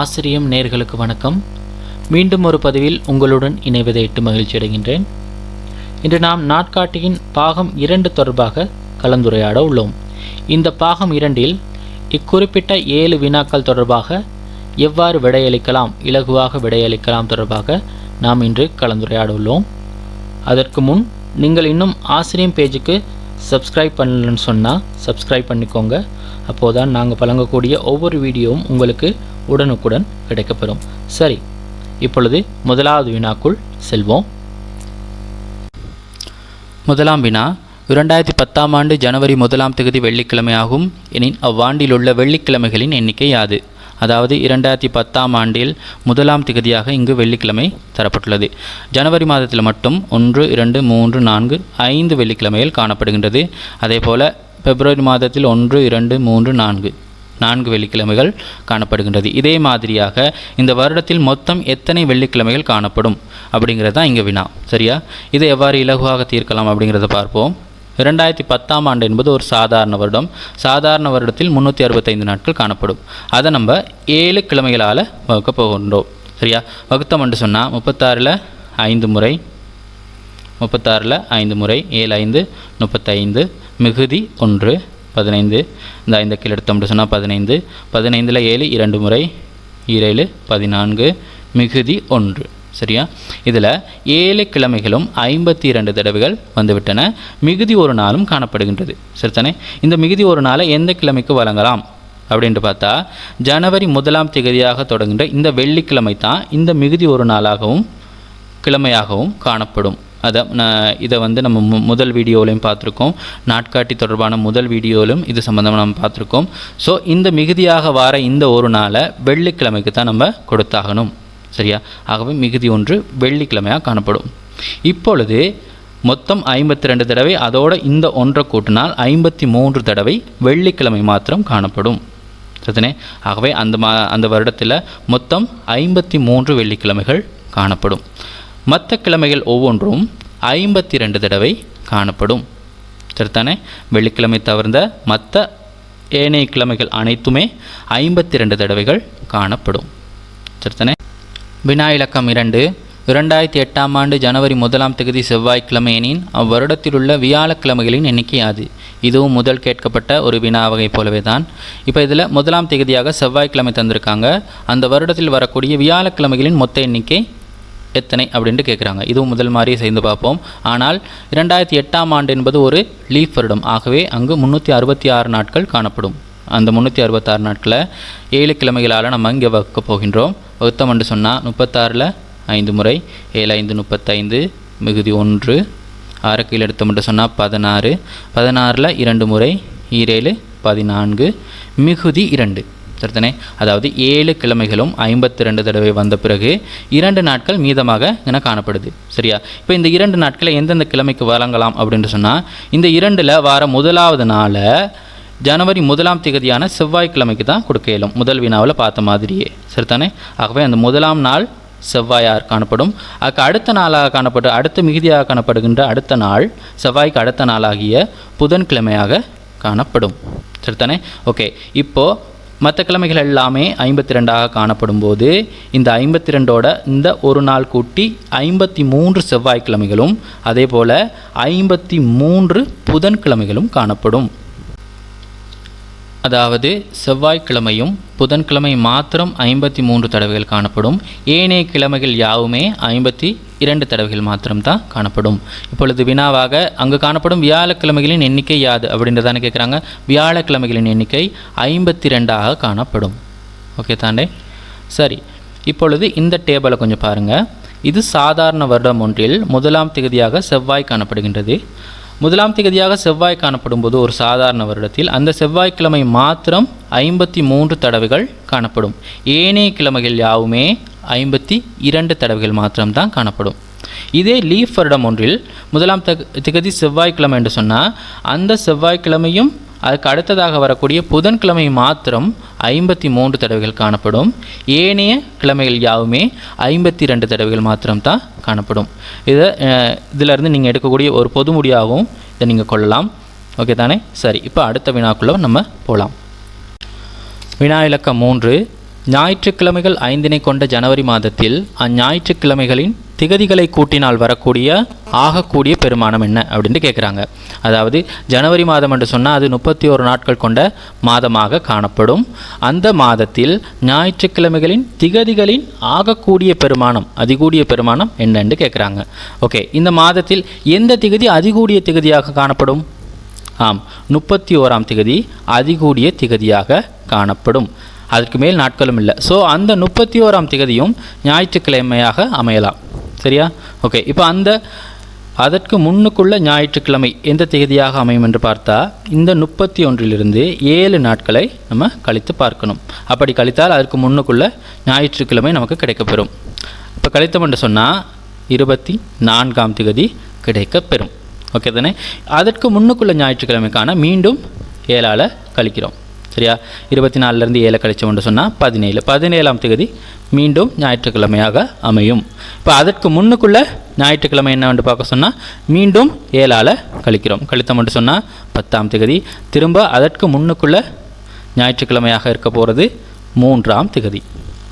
ஆசிரியம் நேர்களுக்கு வணக்கம். மீண்டும் ஒரு பதிவில் உங்களுடன் இணைவதை எட்டு மகிழ்ச்சி அடைகின்றேன். இன்று நாம் நாட்காட்டியின் பாகம் இரண்டு தொடர்பாக கலந்துரையாட உள்ளோம். இந்த பாகம் இரண்டில் இக்குறிப்பிட்ட ஏழு வினாக்கள் தொடர்பாக எவ்வாறு விடையளிக்கலாம் இலகுவாக விடையளிக்கலாம் தொடர்பாக நாம் இன்று கலந்துரையாட உள்ளோம். அதற்கு முன் நீங்கள் இன்னும் ஆசிரியம் பேஜுக்கு சப்ஸ்கிரைப் பண்ணலன்னு சொன்னால் சப்ஸ்கிரைப் பண்ணிக்கோங்க. அப்போது தான் நாங்கள் வழங்கக்கூடிய ஒவ்வொரு வீடியோவும் உங்களுக்கு உடனுக்குடன் கிடைக்கப்பெறும். சரி இப்பொழுது முதலாவது வினாக்குள் செல்வோம். முதலாம் வினா இரண்டாயிரத்தி பத்தாம் ஆண்டு ஜனவரி முதலாம் தேதி வெள்ளிக்கிழமையாகும். எனின் அவ்வாண்டில் உள்ள வெள்ளிக்கிழமைகளின் எண்ணிக்கை யாது? அதாவது இரண்டாயிரத்தி பத்தாம் ஆண்டில் முதலாம் திகதியாக இங்கு வெள்ளிக்கிழமை தரப்பட்டுள்ளது. ஜனவரி மாதத்தில் மட்டும் ஒன்று இரண்டு மூன்று நான்கு ஐந்து வெள்ளிக்கிழமைகள் காணப்படுகின்றது. அதேபோல பிப்ரவரி மாதத்தில் ஒன்று இரண்டு மூன்று நான்கு நான்கு வெள்ளிக்கிழமைகள் காணப்படுகின்றது. இதே மாதிரியாக இந்த வருடத்தில் மொத்தம் எத்தனை வெள்ளிக்கிழமைகள் காணப்படும் அப்படிங்கிறது தான் இங்கே வினா. சரியா? இதை எவ்வாறு இலகுவாக தீர்க்கலாம் அப்படிங்கிறத பார்ப்போம். இரண்டாயிரத்தி பத்தாம் ஆண்டு என்பது ஒரு சாதாரண வருடம். சாதாரண வருடத்தில் முந்நூற்றி அறுபத்தைந்து நாட்கள் காணப்படும். அதை நம்ம ஏழு கிழமைகளால் வகுக்க போகின்றோம். சரியா? வகுத்தம் என்று சொன்னால் முப்பத்தாறில் ஐந்து முறை முப்பத்தாறில் ஐந்து முறை ஏழு ஐந்து முப்பத்தைந்து மிகுதி ஒன்று பதினைந்து. இந்த ஐந்து கீழ் எடுத்தோம் சொன்னால் பதினைந்து. பதினைந்தில் ஏழு இரண்டு முறை ஏழு பதினான்கு மிகுதி ஒன்று. சரியா? இதில் ஏழு கிழமைகளும் ஐம்பத்தி இரண்டு தடவைகள் வந்துவிட்டன. மிகுதி ஒரு நாளும் காணப்படுகின்றது. சரிதானே? இந்த மிகுதி ஒரு நாளை எந்த கிழமைக்கு வழங்கலாம்? அப்படின்ட்டு பார்த்தா ஜனவரி முதலாம் திகதியாக தொடங்குகின்ற இந்த வெள்ளிக்கிழமை தான் இந்த மிகுதி ஒரு நாளாகவும் கிழமையாகவும் காணப்படும். அதை நான் இதை வந்து நம்ம மு முதல் வீடியோலையும் பார்த்துருக்கோம். நாட்காட்டி தொடர்பான முதல் வீடியோவிலும் இது சம்மந்தமாக நம்ம பார்த்துருக்கோம். ஸோ இந்த மிகுதியாக வார இந்த ஒரு நாளை வெள்ளிக்கிழமைக்கு தான் நம்ம கொடுத்தாகணும். சரியா? ஆகவே மிகுதி ஒன்று வெள்ளிக்கிழமையாக காணப்படும். இப்பொழுது மொத்தம் ஐம்பத்தி ரெண்டு தடவை அதோட இந்த ஒன்றை கூட்டினால் ஐம்பத்தி மூன்று தடவை வெள்ளிக்கிழமை மாத்திரம் காணப்படும். சரிதானே ஆகவே அந்த மா அந்த வருடத்தில் மொத்தம் ஐம்பத்தி மூன்று வெள்ளிக்கிழமைகள் காணப்படும். மற்ற கிழமைகள் ஒவ்வொன்றும் ஐம்பத்தி ரெண்டு தடவை காணப்படும். சரிதானே? வெள்ளிக்கிழமை தவிர்ந்த மற்ற ஏனைய கிழமைகள் அனைத்துமே ஐம்பத்தி ரெண்டு தடவைகள் காணப்படும். சரிதானே? வினா இலக்கம் இரண்டு. இரண்டாயிரத்தி எட்டாம் ஆண்டு ஜனவரி முதலாம் தேதி செவ்வாய்க்கிழமை எனின் அவ்வருடத்தில் உள்ள வியாழக்கிழமைகளின் எண்ணிக்கை யாது இதுவும் முதல் கேட்கப்பட்ட ஒரு வினா வகை போலவே தான் இப்போ இதில் முதலாம் தேதியாக செவ்வாய்க்கிழமை தந்திருக்காங்க. அந்த வருடத்தில் வரக்கூடிய வியாழக்கிழமைகளின் மொத்த எண்ணிக்கை எத்தனை அப்படின்ட்டு கேட்குறாங்க இதுவும் முதல் மாதிரியே சேர்ந்து பார்ப்போம். ஆனால் இரண்டாயிரத்தி எட்டாம் ஆண்டு என்பது ஒரு லீஃப் வருடம். ஆகவே அங்கு முந்நூற்றி அறுபத்தி ஆறு நாட்கள் காணப்படும். அந்த முந்நூற்றி அறுபத்தாறு நாட்களில் ஏழு கிழமைகளால் நம்ம இங்கே வகுக்க போகின்றோம். வகுத்தம் என்று சொன்னால் முப்பத்தாறில் ஐந்து முறை ஏழு ஐந்து முப்பத்தைந்து மிகுதி ஒன்று ஆறு கீழே எடுத்தோம் என்று சொன்னால் பதினாறு பதினாறில் இரண்டு முறை ஈரேழு பதினான்கு மிகுதி இரண்டு. சரித்தனே அதாவது ஏழு கிழமைகளும் ஐம்பத்தி ரெண்டு தடவை வந்த பிறகு இரண்டு நாட்கள் மீதமாக என காணப்படுது. சரியா? இப்போ இந்த இரண்டு நாட்களை எந்தெந்த கிழமைக்கு வழங்கலாம் அப்படின்னு சொன்னால் இந்த இரண்டில் வார முதலாவது நாளை ஜனவரி முதலாம் திகதியான செவ்வாய்க்கிழமைக்கு தான் கொடுக்க இயலும். முதல் வினாவில் பார்த்த மாதிரியே. சரிதானே? ஆகவே அந்த முதலாம் நாள் செவ்வாயார் காணப்படும். அதுக்கு அடுத்த நாளாக காணப்பட்டு அடுத்த மிகுதியாக காணப்படுகின்ற அடுத்த நாள் செவ்வாய்க்கு அடுத்த நாளாகிய புதன்கிழமையாக காணப்படும். சரிதானே? ஓகே. இப்போது மற்ற கிழமைகள் எல்லாமே ஐம்பத்தி ரெண்டாக காணப்படும் போது இந்த ஐம்பத்தி ரெண்டோட இந்த ஒரு நாள் கூட்டி ஐம்பத்தி மூன்று செவ்வாய்க்கிழமைகளும் அதே போல் ஐம்பத்தி மூன்று புதன்கிழமைகளும் காணப்படும். அதாவது செவ்வாய்க்கிழமையும் புதன்கிழமை மாத்திரம் ஐம்பத்தி மூன்று தடவைகள் காணப்படும். ஏனைய கிழமைகள் யாவுமே ஐம்பத்தி இரண்டு தடவைகள் மாத்திரம்தான் காணப்படும். இப்பொழுது வினாவாக அங்கு காணப்படும் வியாழக்கிழமைகளின் எண்ணிக்கை யாது அப்படின்றதானே கேட்குறாங்க வியாழக்கிழமைகளின் எண்ணிக்கை ஐம்பத்தி ரெண்டாக காணப்படும். ஓகே தாண்டே சரி. இப்பொழுது இந்த டேபிளை கொஞ்சம் பாருங்கள் இது சாதாரண வருடம் ஒன்றில் முதலாம் திகதியாக செவ்வாய் காணப்படுகின்றது. முதலாம் திகதியாக செவ்வாய் காணப்படும் போது ஒரு சாதாரண வருடத்தில் அந்த செவ்வாய்க்கிழமை மாத்திரம் ஐம்பத்தி மூன்று தடவைகள் காணப்படும். ஏனைய கிழமைகள் யாவுமே ஐம்பத்தி இரண்டு தடவைகள் மாத்திரம்தான் காணப்படும். இதே லீஃப் வருடம் ஒன்றில் முதலாம் தக திகதி செவ்வாய்க்கிழமை என்று சொன்னால் அந்த செவ்வாய்க்கிழமையும் அதுக்கு அடுத்ததாக வரக்கூடிய புதன்கிழமை மாத்திரம் ஐம்பத்தி மூன்று தடவைகள் காணப்படும். ஏனைய கிழமைகள் யாவுமே ஐம்பத்தி ரெண்டு தடவைகள் மாத்திரம்தான் காணப்படும். இதை இதிலிருந்து நீங்கள் எடுக்கக்கூடிய ஒரு பொதுமுடியாகவும் இதை நீங்கள் கொள்ளலாம். ஓகே தானே? சரி இப்போ அடுத்த வினாக்குள்ள நம்ம போகலாம் வினா இலக்கம் மூன்று. ஞாயிற்றுக்கிழமைகள் ஐந்தினை கொண்ட ஜனவரி மாதத்தில் அந்ஞாயிற்றுக்கிழமைகளின் திகதிகளை கூட்டினால் வரக்கூடிய ஆகக்கூடிய பெருமானம் என்ன அப்படின்ட்டு கேட்குறாங்க அதாவது ஜனவரி மாதம் என்று சொன்னால் அது முப்பத்தி ஒரு நாட்கள் கொண்ட மாதமாக காணப்படும். அந்த மாதத்தில் ஞாயிற்றுக்கிழமைகளின் திகதிகளின் ஆகக்கூடிய பெருமானம் அதிகூடிய பெருமானம் என்னன்னு கேட்குறாங்க ஓகே இந்த மாதத்தில் எந்த திகதி அதிகூடிய திகதியாக காணப்படும்? ஆம் முப்பத்தி ஓராம் திகதி அதிகூடிய திகதியாக காணப்படும். அதற்கு மேல் நாட்களும் இல்லை. ஸோ அந்த முப்பத்தி ஓராம் திகதியும் ஞாயிற்றுக்கிழமையாக அமையலாம். சரியா? ஓகே இப்போ அந்த அதற்கு முன்னுக்குள்ள ஞாயிற்றுக்கிழமை எந்த தேதியாக அமையும் என்று பார்த்தா இந்த முப்பத்தி ஒன்றிலிருந்து ஏழு நாட்களை நம்ம கழித்து பார்க்கணும். அப்படி கழித்தால் அதற்கு முன்னுக்குள்ள ஞாயிற்றுக்கிழமை நமக்கு கிடைக்கப்பெறும். இப்போ கழித்தோம் என்று சொன்னால் இருபத்தி நான்காம் திகதி கிடைக்கப்பெறும். ஓகே தானே? அதற்கு முன்னுக்குள்ள ஞாயிற்றுக்கிழமைக்கான மீண்டும் ஏழால் கழிக்கிறோம். சரியா இருபத்தி நாலுலேருந்து ஏழை கழிச்சோம்னு சொன்னால் பதினேழு. பதினேழாம் தேதி மீண்டும் ஞாயிற்றுக்கிழமையாக அமையும். இப்போ அதற்கு முன்னுக்குள்ளே ஞாயிற்றுக்கிழமை என்னவென்று பார்க்க சொன்னால் மீண்டும் ஏழால் கழிக்கிறோம். கழித்தோம்னு சொன்னால் பத்தாம் தேதி. திரும்ப அதற்கு முன்னுக்குள்ளே ஞாயிற்றுக்கிழமையாக இருக்க போகிறது மூன்றாம் திகதி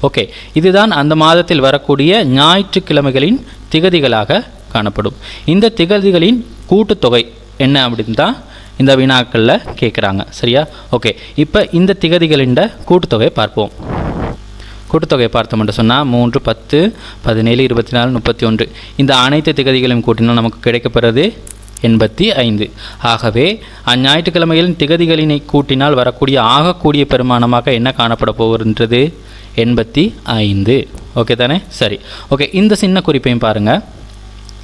ஓகே. இதுதான் அந்த மாதத்தில் வரக்கூடிய ஞாயிற்றுக்கிழமைகளின் திகதிகளாக காணப்படும். இந்த திகதிகளின் கூட்டுத்தொகை என்ன அப்படின்னு தான் இந்த வினாக்களில் கேட்குறாங்க சரியா? ஓகே இப்போ இந்த திகதிகளின் கூட்டுத்தொகையை பார்ப்போம். கூட்டுத்தொகையை பார்த்தோம் என்று சொன்னால் மூன்று பத்து பதினேழு இருபத்தி நாலு முப்பத்தி ஒன்று இந்த அனைத்து திகதிகளையும் கூட்டினால் நமக்கு கிடைக்கப்படுறது எண்பத்தி ஐந்து. ஆகவே அந்ஞாயிற்றுக்கிழமைகளின் திகதிகளினை கூட்டினால் வரக்கூடிய ஆகக்கூடிய பெருமானமாக என்ன காணப்பட போகின்றது? எண்பத்தி ஐந்து. ஓகே தானே? சரி. ஓகே இந்த சின்ன குறிப்பையும் பாருங்கள்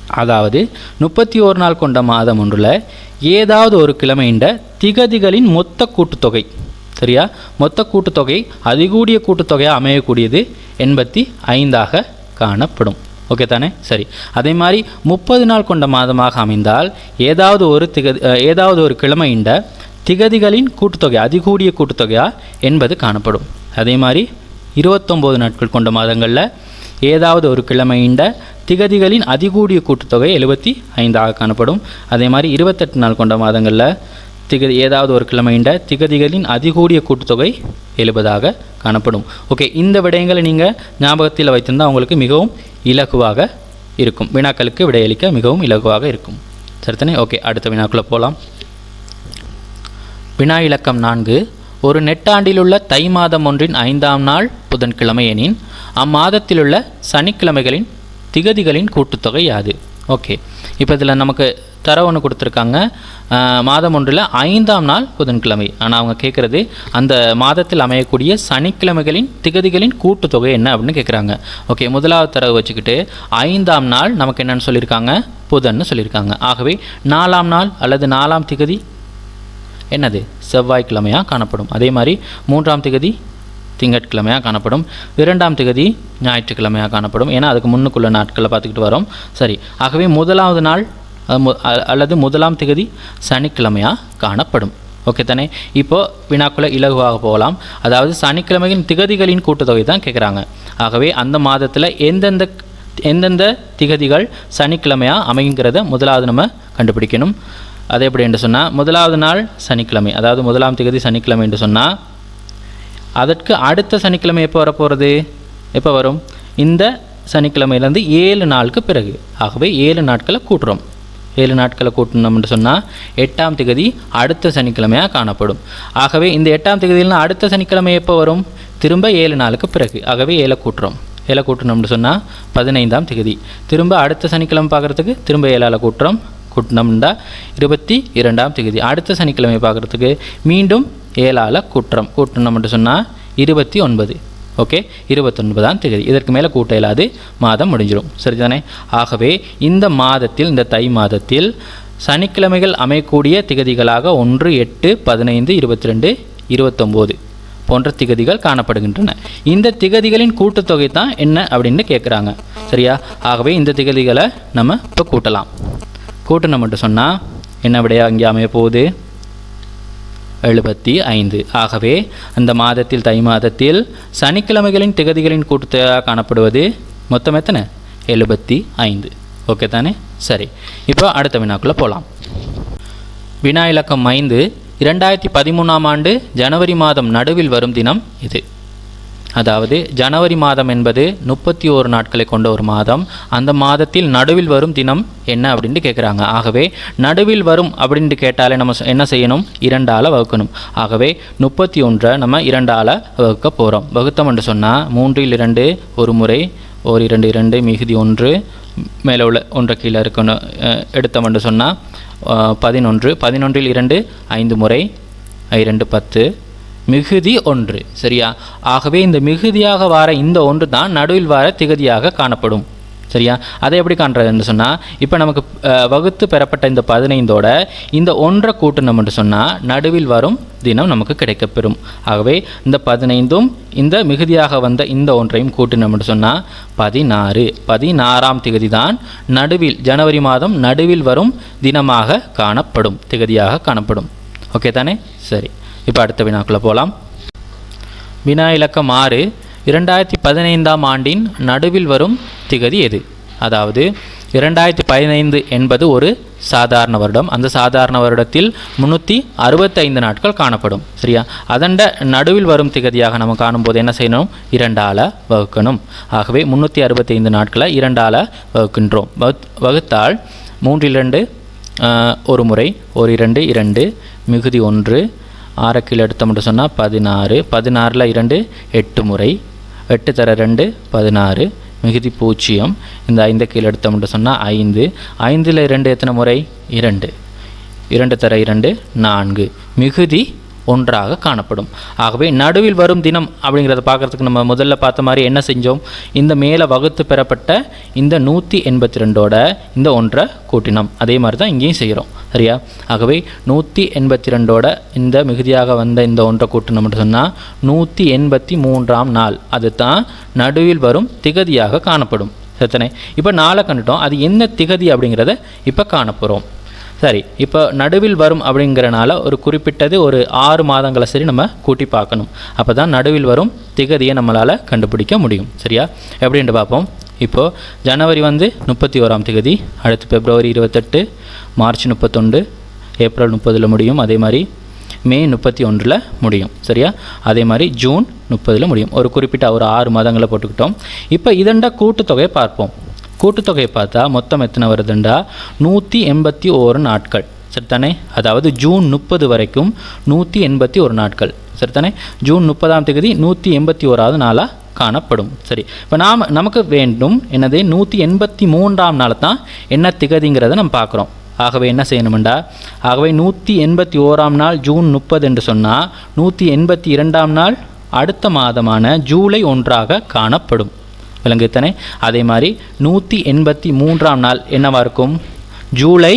அதாவது முப்பத்தி ஒரு நாள் கொண்ட மாதம் ஒன்றில் ஏதாவது ஒரு கிழமைண்ட திகதிகளின் மொத்த கூட்டுத்தொகை. சரியா? மொத்த கூட்டுத்தொகை அதிகூடிய கூட்டுத்தொகையாக அமையக்கூடியது எண்பத்தி ஐந்தாக காணப்படும். ஓகே தானே? சரி. அதே மாதிரி முப்பது நாள் கொண்ட மாதமாக அமைந்தால் ஏதாவது ஒரு திகதி ஏதாவது ஒரு கிழமைண்ட திகதிகளின் கூட்டுத்தொகை அதிகூடிய கூட்டுத்தொகையாக என்பது காணப்படும். அதே மாதிரி இருபத்தொம்போது நாட்கள் கொண்ட மாதங்களில் ஏதாவது ஒரு கிழமைண்ட திகதிகளின் அதிகூடிய கூட்டுத்தொகை எழுபத்தி ஐந்தாக காணப்படும். அதே மாதிரி இருபத்தெட்டு நாள் கொண்ட மாதங்களில் திகதி ஏதாவது ஒரு கிழமைண்ட திகதிகளின் அதிகூடிய கூட்டுத்தொகை எழுபதாக காணப்படும். ஓகே இந்த விடயங்களை நீங்கள் ஞாபகத்தில் வைத்திருந்தால் உங்களுக்கு மிகவும் இலகுவாக இருக்கும். வினாக்களுக்கு விடையளிக்க மிகவும் இலகுவாக இருக்கும். சரித்தனே ஓகே அடுத்த வினாக்குள்ளே போகலாம் வினா இலக்கம் நான்கு. ஒரு நெட்டாண்டிலுள்ள தை மாதம் ஒன்றின் ஐந்தாம் நாள் புதன்கிழமை எனின் அம்மாதத்திலுள்ள சனிக்கிழமைகளின் திகதிகளின் கூட்டுத்தொகை யாது? ஓகே இப்போ இதில் நமக்கு தர ஒன்று கொடுத்துருக்காங்க. மாதம் ஒன்றில் ஐந்தாம் நாள் புதன்கிழமை. ஆனால் அவங்க கேட்குறது அந்த மாதத்தில் அமையக்கூடிய சனிக்கிழமைகளின் திகதிகளின் கூட்டுத்தொகை என்ன அப்படின்னு கேட்குறாங்க ஓகே முதலாவது தரவு வச்சுக்கிட்டு ஐந்தாம் நாள் நமக்கு என்னன்னு சொல்லியிருக்காங்க? புதன்னு சொல்லியிருக்காங்க. ஆகவே நாலாம் நாள் அல்லது நாலாம் திகதி என்னது? செவ்வாய்க்கிழமையாக காணப்படும். அதே மாதிரி மூன்றாம் திகதி திங்கட்கிழமையாக காணப்படும். இரண்டாம் திகதி ஞாயிற்றுக்கிழமையாக காணப்படும். ஏன்னா அதுக்கு முன்னுக்குள்ள நாட்களை பார்த்துக்கிட்டு வரோம். சரி ஆகவே முதலாவது நாள் அல்லது முதலாம் திகதி சனிக்கிழமையாக காணப்படும். ஓகே தானே? இப்போது வினாக்குள்ள இலகுவாக போகலாம். அதாவது சனிக்கிழமையின் திகதிகளின் கூட்டுத்தொகை தான் கேட்குறாங்க ஆகவே அந்த மாதத்தில் எந்தெந்த எந்தெந்த திகதிகள் சனிக்கிழமையாக அமைங்கிறத முதலாவது நம்ம கண்டுபிடிக்கணும். அது எப்படி என்று சொன்னால் முதலாவது நாள் சனிக்கிழமை. அதாவது முதலாம் திகதி சனிக்கிழமை என்று சொன்னால் அதற்கு அடுத்த சனிக்கிழமை எப்போ வரப்போகிறது எப்போ வரும்? இந்த சனிக்கிழமையிலேருந்து ஏழு நாளுக்கு பிறகு. ஆகவே ஏழு நாட்களை கூட்டுறோம். ஏழு நாட்களை கூட்டினோம்னு சொன்னால் எட்டாம் திகதி அடுத்த சனிக்கிழமையாக காணப்படும். ஆகவே இந்த எட்டாம் திகதியில்னா அடுத்த சனிக்கிழமை எப்போ வரும்? திரும்ப ஏழு நாளுக்கு பிறகு. ஆகவே ஏழை கூட்டுறோம். ஏழை கூட்டணும்னு சொன்னால் பதினைந்தாம் திகதி. திரும்ப அடுத்த சனிக்கிழமை பார்க்குறதுக்கு திரும்ப ஏழால் கூட்டுறோம். கூட்டினோம்னா இருபத்தி இரண்டாம் திகதி. அடுத்த சனிக்கிழமை பார்க்குறதுக்கு மீண்டும் ஏழால் கூட்டுறோம். மட்டும் சொன்னால் இருபத்தி ஒன்பது. ஓகே இருபத்தொன்பதாம் தேதி. இதற்கு மேலே கூட்ட இயலாது. மாதம் முடிஞ்சிடும் சரிதானே? ஆகவே இந்த மாதத்தில் இந்த தை மாதத்தில் சனிக்கிழமைகள் அமையக்கூடிய திகதிகளாக ஒன்று எட்டு பதினைந்து இருபத்தி ரெண்டு இருபத்தொம்போது போன்ற திகதிகள் காணப்படுகின்றன. இந்த திகதிகளின் கூட்டுத்தொகை தான் என்ன அப்படின்னு கேட்குறாங்க சரியா? ஆகவே இந்த திகதிகளை நம்ம இப்போ கூட்டலாம். கூட்டணும் மட்டும் சொன்னால் என்ன விடையா இங்கே அமைய போகுது எழுபத்தி ஐந்து. ஆகவே அந்த மாதத்தில் தை மாதத்தில் சனிக்கிழமைகளின் திகதிகளின் கூட்டுத்தொகையாக காணப்படுவது மொத்தம் எத்தனை? எழுபத்தி ஐந்து. ஓகே தானே? சரி. இப்போ அடுத்த வினாக்குள்ளே போகலாம் வினா இலக்கம் ஐந்து. இரண்டாயிரத்தி பதிமூணாம் ஆண்டு ஜனவரி மாதம் நடுவில் வரும் தினம் இது. அதாவது ஜனவரி மாதம் என்பது முப்பத்தி ஓரு நாட்களை கொண்ட ஒரு மாதம். அந்த மாதத்தில் நடுவில் வரும் தினம் என்ன அப்படின்ட்டு கேட்குறாங்க ஆகவே நடுவில் வரும் அப்படின்ட்டு கேட்டாலே நம்ம என்ன செய்யணும்? இரண்டால் வகுக்கணும். ஆகவே முப்பத்தி ஒன்றை நம்ம இரண்டால் வகுக்க போகிறோம் வகுத்தம் என்று சொன்னால் மூன்றில் இரண்டு ஒரு முறை ஓர் இரண்டு இரண்டு மிகுதி ஒன்று மேலே உள்ள ஒன்றை கீழே இருக்கணும். எடுத்தம் என்று சொன்னால் பதினொன்று பதினொன்றில் இரண்டு ஐந்து முறை இரண்டு பத்து மிகுதி ஒன்று சரியா? ஆகவே இந்த மிகுதியாக வார இந்த ஒன்று தான் நடுவில் வார திகதியாக காணப்படும் சரியா? அதை எப்படி காண்றதுன்னு சொன்னால் இப்போ நமக்கு வகுத்து பெறப்பட்ட இந்த பதினைந்தோட இந்த ஒன்றை கூட்டணும்னு சொன்னால் நடுவில் வரும் தினம் நமக்கு கிடைக்கப்பெறும். ஆகவே இந்த பதினைந்தும் இந்த மிகுதியாக வந்த இந்த ஒன்றையும் கூட்டினோம்னு சொன்னால் பதினாறு. பதினாறாம் திகதி தான் நடுவில் ஜனவரி மாதம் நடுவில் வரும் தினமாக காணப்படும் திகதியாக காணப்படும். ஓகே தானே? சரி. இப்போ அடுத்த வினாக்குள்ளே போகலாம் வினா இலக்கம் ஆறு இரண்டாயிரத்தி பதினைந்தாம் ஆண்டின் நடுவில் வரும் திகதி எது? அதாவது இரண்டாயிரத்தி பதினைந்து என்பது ஒரு சாதாரண வருடம். அந்த சாதாரண வருடத்தில் முந்நூற்றி அறுபத்தைந்து நாட்கள் காணப்படும். சரியா? அதண்ட நடுவில் வரும் திகதியாக நம்ம காணும்போது என்ன செய்யணும்? இரண்டால வகுக்கணும். ஆகவே முந்நூற்றி அறுபத்தைந்து நாட்களை இரண்டால வகுக்கின்றோம். வகுத்தால் மூன்றிரண்டு ஒரு முறை ஒரு இரண்டு இரண்டு மிகுதி ஒன்று ஆறு கீழே எடுத்தோம்னு சொன்னால் பதினாறு பதினாறில் இரண்டு எட்டு முறை. எட்டு தர ரெண்டு பதினாறு. மிகுதி பூஜ்ஜியம். இந்த ஐந்து கீழே எடுத்தோம்னு சொன்னால் ஐந்து. ஐந்தில் இரண்டு எத்தனை முறை? இரண்டு. இரண்டு தர இரண்டு நான்கு. மிகுதி ஒன்றாக காணப்படும். ஆகவே நடுவில் வரும் தினம் அப்படிங்கிறத பார்க்குறதுக்கு நம்ம முதல்ல பார்த்த மாதிரி என்ன செஞ்சோம்? இந்த மேலே வகுத்து பெறப்பட்ட இந்த நூற்றி எண்பத்தி ரெண்டோட இந்த ஒன்றை கூட்டினோம். அதே மாதிரி தான் இங்கேயும் செய்கிறோம். சரியா? ஆகவே நூற்றி எண்பத்தி ரெண்டோட இந்த மிகுதியாக வந்த இந்த ஒன்றை கூட்டினோம்னு சொன்னால் நூற்றி எண்பத்தி மூன்றாம் நாள். அது தான் நடுவில் வரும் திகதியாக காணப்படும். எத்தனை இப்போ நாளை கண்டுட்டோம். அது என்ன திகதி அப்படிங்கிறத இப்போ காணப்போகிறோம் சரி இப்போ நடுவில் வரும் அப்படிங்கிறனால ஒரு குறிப்பிட்டது ஒரு ஆறு மாதங்களை சரி நம்ம கூட்டி பார்க்கணும். அப்போ தான் நடுவில் வரும் திகதியை நம்மளால் கண்டுபிடிக்க முடியும். சரியா? எப்படின்ட்டு பார்ப்போம். இப்போது ஜனவரி வந்து முப்பத்தி ஓராம் திகதி அடுத்து பிப்ரவரி இருபத்தெட்டு மார்ச் முப்பத்தொன்று ஏப்ரல் முப்பதில் முடியும். அதே மாதிரி மே முப்பத்தி ஒன்றில் முடியும். சரியா? அதே மாதிரி ஜூன் முப்பதில் முடியும். ஒரு குறிப்பிட்ட ஒரு ஆறு மாதங்களை போட்டுக்கிட்டோம். இப்போ இதண்ட கூட்டுத்தொகையை பார்ப்போம். கூட்டுத்தொகையை பார்த்தா மொத்தம் எத்தனை வருதுண்டா? நூற்றி எண்பத்தி ஓரு நாட்கள். சரித்தானே அதாவது ஜூன் முப்பது வரைக்கும் நூற்றி எண்பத்தி ஒரு நாட்கள். சரித்தானே ஜூன் முப்பதாம் தேதி நூற்றி எண்பத்தி ஓராவது நாளாக காணப்படும். சரி. இப்போ நாம் நமக்கு வேண்டும் என்னது? நூற்றி எண்பத்தி மூன்றாம் நாள் தான் என்ன திகதிங்கிறத நம்ம பார்க்குறோம். ஆகவே என்ன செய்யணுமெண்டா ஆகவே நூற்றி எண்பத்தி ஓராம் நாள் ஜூன் முப்பது என்று சொன்னால் நூற்றி எண்பத்தி இரண்டாம் நாள் அடுத்த மாதமான ஜூலை ஒன்றாக காணப்படும். விளங்குத்தனே அதே மாதிரி நூற்றி எண்பத்தி மூன்றாம் நாள் என்னவாக இருக்கும்? ஜூலை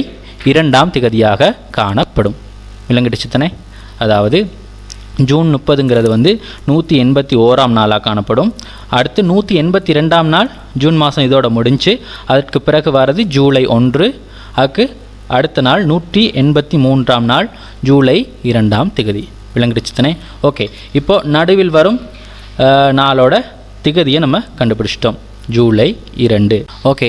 இரண்டாம் திகதியாக காணப்படும். விளங்கிடுச்சுத்தனே அதாவது ஜூன் முப்பதுங்கிறது வந்து நூற்றி எண்பத்தி ஓராம் நாளாக காணப்படும். அடுத்து நூற்றி எண்பத்தி ரெண்டாம் நாள் ஜூன் மாதம் இதோட முடிஞ்சு அதற்கு பிறகு வர்றது ஜூலை ஒன்று அதுக்கு அடுத்த நாள் நூற்றி எண்பத்தி மூன்றாம் நாள் ஜூலை இரண்டாம் திகதி. விளங்கிடுச்சுத்தனே ஓகே இப்போது நடுவில் வரும் நாளோட திகதியை நம்ம கண்டுபிடிச்சிட்டோம். ஜூலை இரண்டு. ஓகே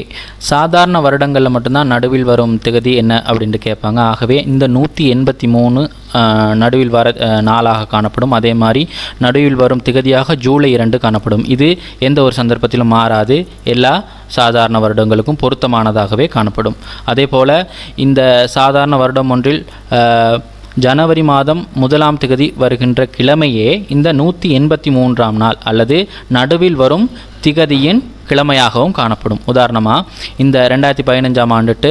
சாதாரண வருடங்களில் மட்டும்தான் நடுவில் வரும் திகதி என்ன அப்படின்ட்டு கேட்பாங்க. ஆகவே இந்த நூற்றி எண்பத்தி மூணு நடுவில் வர நாளாக காணப்படும். அதே மாதிரி நடுவில் வரும் திகதியாக ஜூலை இரண்டு காணப்படும். இது எந்த ஒரு சந்தர்ப்பத்திலும் மாறாது. எல்லா சாதாரண வருடங்களுக்கும் பொருத்தமானதாகவே காணப்படும். அதே போல் இந்த சாதாரண வருடம் ஒன்றில் ஜனவரி மாதம் முதலாம் திகதி வருகின்ற கிழமையே இந்த நூற்றி எண்பத்தி மூன்றாம் நாள் அல்லது நடுவில் வரும் திகதியின் கிழமையாகவும் காணப்படும். உதாரணமாக இந்த ரெண்டாயிரத்தி பதினஞ்சாம் ஆண்டுட்டு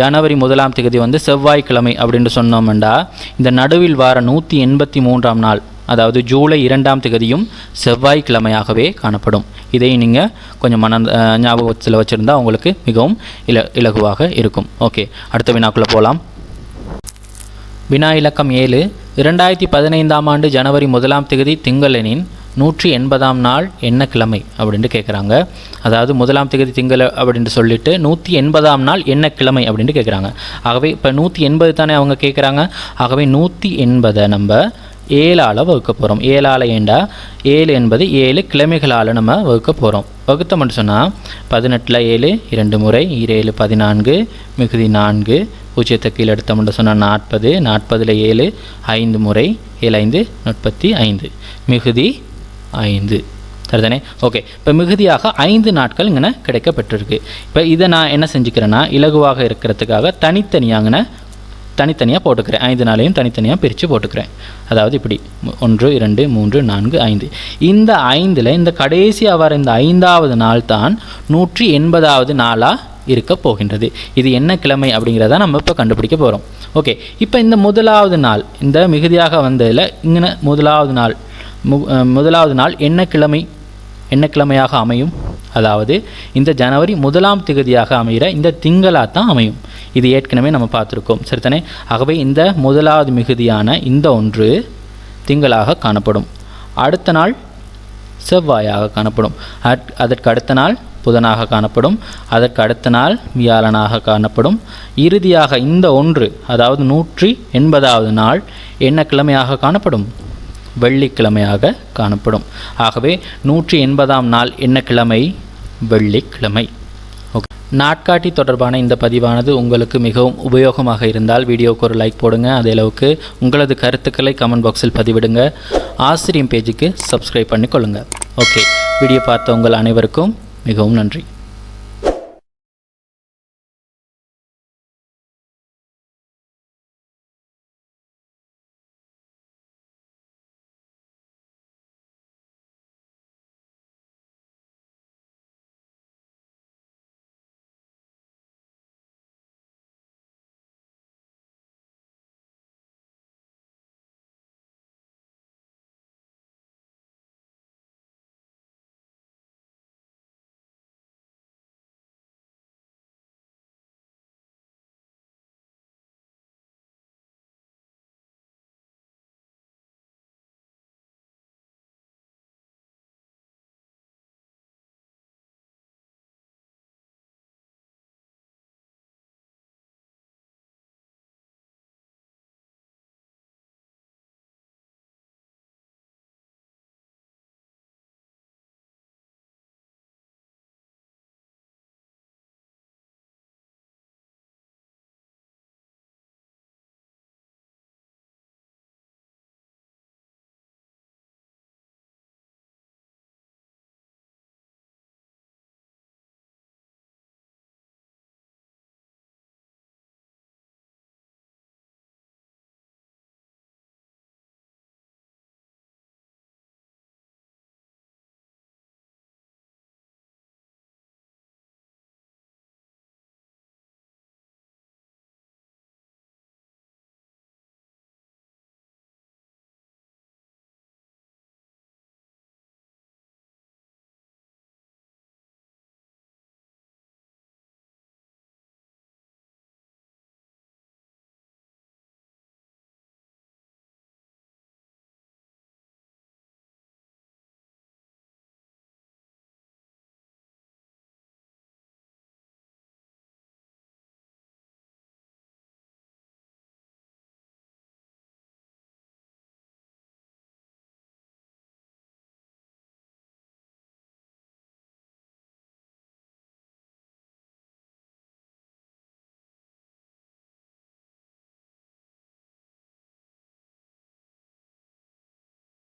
ஜனவரி முதலாம் திகதி வந்து செவ்வாய்க்கிழமை அப்படின்னு சொன்னோம்டா இந்த நடுவில் வார நூற்றி எண்பத்தி மூன்றாம் நாள் அதாவது ஜூலை இரண்டாம் திகதியும் செவ்வாய்க்கிழமையாகவே காணப்படும். இதை நீங்கள் கொஞ்சம் மன ஞாபகத்தில் வச்சுருந்தா உங்களுக்கு மிகவும் இல இலகுவாக இருக்கும். ஓகே அடுத்த வினாக்குள்ளே போகலாம் வினா இலக்கம் ஏழு இரண்டாயிரத்தி பதினைந்தாம் ஆண்டு ஜனவரி முதலாம் திகதி திங்களெனின் நூற்றி எண்பதாம் நாள் என்ன கிழமை அப்படின்ட்டு கேட்குறாங்க அதாவது முதலாம் திகதி திங்கள் அப்படின்ட்டு சொல்லிட்டு நூற்றி எண்பதாம் நாள் என்ன கிழமை அப்படின்ட்டு கேட்குறாங்க ஆகவே இப்போ நூற்றி எண்பது தானே அவங்க கேட்குறாங்க ஆகவே நூற்றி எண்பதை நம்ம ஏழால் வகுக்க போகிறோம் ஏழால் ஏண்டா? ஏழு என்பது ஏழு கிழமைகளால் நம்ம வகுக்க போகிறோம் வகுத்த மட்டும் சொன்னால் பதினெட்டில் ஏழு இரண்டு முறை ஏழு பதினான்கு மிகுதி நான்கு பூஜ்ஜியத்தை கீழே மட்டும் சொன்னால் நாற்பது நாற்பதில் ஏழு ஐந்து முறை ஏழு ஐந்து முப்பத்தி ஐந்து. மிகுதி ஐந்து. சரிதானே? ஓகே இப்போ மிகுதியாக ஐந்து நாட்கள் இங்கே கிடைக்கப்பட்டிருக்கு. இப்போ இதை நான் என்ன செஞ்சுக்கிறேன்னா இலகுவாக இருக்கிறதுக்காக தனித்தனியாங்கன தனித்தனியாக போட்டுக்கிறேன். ஐந்து நாளையும் தனித்தனியாக பிரித்து போட்டுக்கிறேன். அதாவது இப்படி ஒன்று இரண்டு மூன்று நான்கு ஐந்து. இந்த ஐந்தில் இந்த கடைசியாக வர இந்த ஐந்தாவது நாள் தான் நூற்றி எண்பதாவது நாளாக இருக்க போகின்றது. இது என்ன கிழமை அப்படிங்கிறத நம்ம இப்போ கண்டுபிடிக்க போகிறோம் ஓகே இப்போ இந்த முதலாவது நாள் இந்த மிகுதியாக வந்ததில் இங்கே முதலாவது நாள் மு முதலாவது நாள் என்ன கிழமை? என்ன கிழமையாக அமையும்? அதாவது இந்த ஜனவரி முதலாம் திகதியாக அமைகிற இந்த திங்களாக தான் அமையும். இது ஏற்கனவே நம்ம பார்த்துருக்கோம். சரிதானே? ஆகவே இந்த முதலாவது மிகுதியான இந்த ஒன்று திங்களாக காணப்படும். அடுத்த நாள் செவ்வாயாக காணப்படும். அதற்கு அடுத்த நாள் புதனாக காணப்படும். அதற்கு அடுத்த நாள் வியாழனாக காணப்படும். இறுதியாக இந்த ஒன்று அதாவது நூற்றி எண்பதாவது நாள் என்ன கிழமையாக காணப்படும்? வெள்ளிக்கிழமையாக காணப்படும். ஆகவே நூற்றி எண்பதாம் நாள் என்ன கிழமை? வெள்ளிக்கிழமை. நாட்காட்டி தொடர்பான இந்த பதிவானது உங்களுக்கு மிகவும் உபயோகமாக இருந்தால் வீடியோவுக்கு ஒரு லைக் போடுங்க. அதே அளவுக்கு உங்களது கருத்துக்களை கமெண்ட் பாக்ஸில் பதிவிடுங்க. ஆசிரியம் பேஜுக்கு சப்ஸ்கிரைப் பண்ணிக்கொள்ளுங்கள் ஓகே வீடியோ பார்த்த உங்கள் அனைவருக்கும் மிகவும் நன்றி.